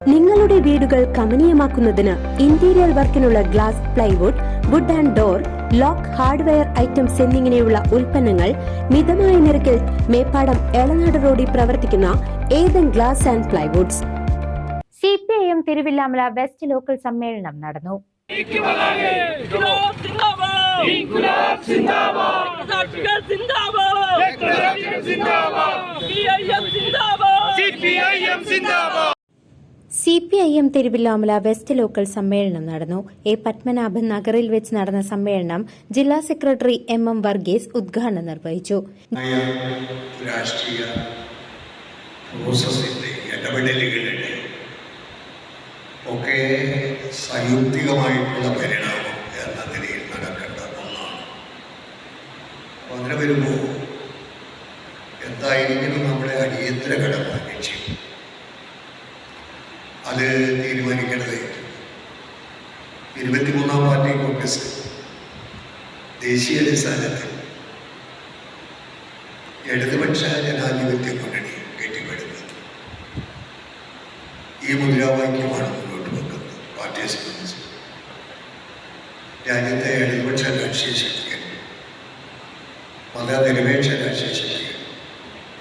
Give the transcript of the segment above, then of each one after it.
നിങ്ങളുടെ വീടുകൾ കമനീയമാക്കുന്നതിന് interior വർക്കിനുള്ള glass plywood wood and door lock hardware items എന്നിങ്ങനെയുള്ള ഉൽപ്പന്നങ്ങൾ മിതമായ നിരക്കിൽ മേപ്പാടം എളനാട് റോഡിൽ പ്രവർത്തിക്കുന്ന Ethan glass and plywoods C P I M Thiruvilwamala west local സമ്മേളനം നടന്നു. സിന്ദാബാദ് C P I M Thiruvilwamala west local സമ്മേളനം നടന്നു. എ പത്മനാഭൻ നഗറിൽ വെച്ച് നടന്ന സമ്മേളനം ജില്ലാ സെക്രട്ടറി എം എം വർഗീസ് ഉദ്ഘാടനം നിർവഹിച്ചു. രാഷ്ട്രീയ ഒക്കെ വരുമ്പോൾ എന്തായിരിക്കണം നമ്മുടെ അടിയന്തര കടമ ലക്ഷ്യം? അത് തീരുമാനിക്കേണ്ടത് ഇരുപത്തിമൂന്നാം പാർട്ടി കോൺഗ്രസ് ദേശീയ അടിസ്ഥാനത്തിൽ ഇടതുപക്ഷ ജനാധിപത്യ മുന്നണി കെട്ടിപ്പടുന്നത് ഈ മുദ്രാവാക്യമാണ് മുന്നോട്ട് വെക്കുന്നത്. പാർട്ടിയെ സംബന്ധിച്ച് രാജ്യത്തെ ഇടതുപക്ഷ രാഷ്ട്രീയ ശക്തികൾ മതനിരപേക്ഷ രാഷ്ട്രീയ ശക്തികൾ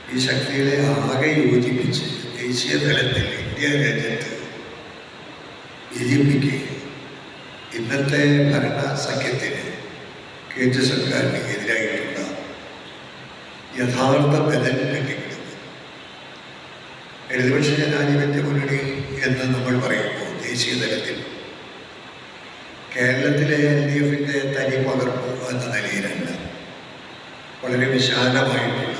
ഈ ശക്തികളെ ആകെ യോജിപ്പിച്ച് ദേശീയ തലത്തിൽ ഇന്ത്യ രാജ്യത്ത് ബി ജെ പിക്ക് ഇന്നത്തെ ഭരണ സഖ്യത്തിന് കേന്ദ്ര സർക്കാരിന് എതിരായിട്ടുള്ള യഥാർത്ഥ ബദൽ കെട്ടിക്കിടുന്നത് ഇടതുപക്ഷ ജനാധിപത്യ മുന്നണി എന്ന് നമ്മൾ പറയുമ്പോൾ ദേശീയ തലത്തിൽ കേരളത്തിലെ എൽ ഡി എഫിന്റെ തനി പകർപ്പ് എന്ന നിലയിലല്ല. വളരെ വിശാലമായിട്ടുള്ള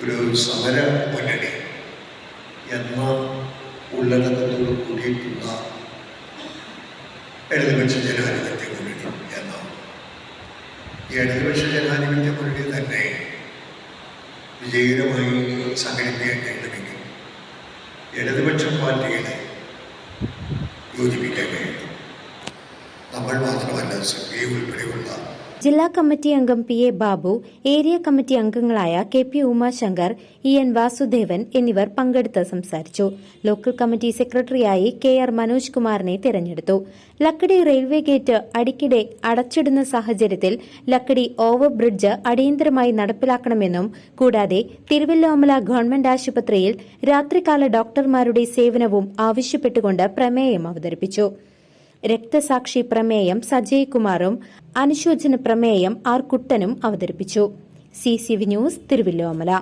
ഒരു സമര മുന്നണി എന്ന ഉള്ളടക്കത്തോട് കൂടിയിട്ടുള്ള ഇടതുപക്ഷ ജനാധിപത്യ മുന്നണി എന്നാണ് ഈ ഇടതുപക്ഷ ജനാധിപത്യ മുന്നണി തന്നെ വിജയകരമായി സംഘടിപ്പിക്കാൻ കഴിയണമെങ്കിൽ ഇടതുപക്ഷ പാർട്ടികളെ യോജിപ്പിക്കാൻ കഴിയും നമ്മൾ മാത്രമല്ല സി പി ഐ ഉൾപ്പെടെയുള്ള ജില്ലാ കമ്മിറ്റി അംഗം P A Babu area committee അംഗങ്ങളായ K P Umashankar E N Vasudevan എന്നിവർ പങ്കെടുത്ത് സംസാരിച്ചു. ലോക്കൽ കമ്മിറ്റി സെക്രട്ടറിയായി കെ ആർ മനോജ് കുമാറിനെ തെരഞ്ഞെടുത്തു. ലക്കടി റെയിൽവേ ഗേറ്റ് അടിക്കിടെ അടച്ചിടുന്ന സാഹചര്യത്തിൽ ലക്കടി ഓവർ ബ്രിഡ്ജ് അടിയന്തരമായി നടപ്പിലാക്കണമെന്നും കൂടാതെ തിരുവല്ലോമല ഗവൺമെന്റ് ആശുപത്രിയിൽ രാത്രികാല ഡോക്ടർമാരുടെ സേവനവും ആവശ്യപ്പെട്ടുകൊണ്ട് പ്രമേയം അവതരിപ്പിച്ചു. രക്തസാക്ഷി പ്രമേയം സജയ് കുമാറും അനുശോചന പ്രമേയം ആർ കുട്ടനും അവതരിപ്പിച്ചു. C C V news Thiruvilwamala.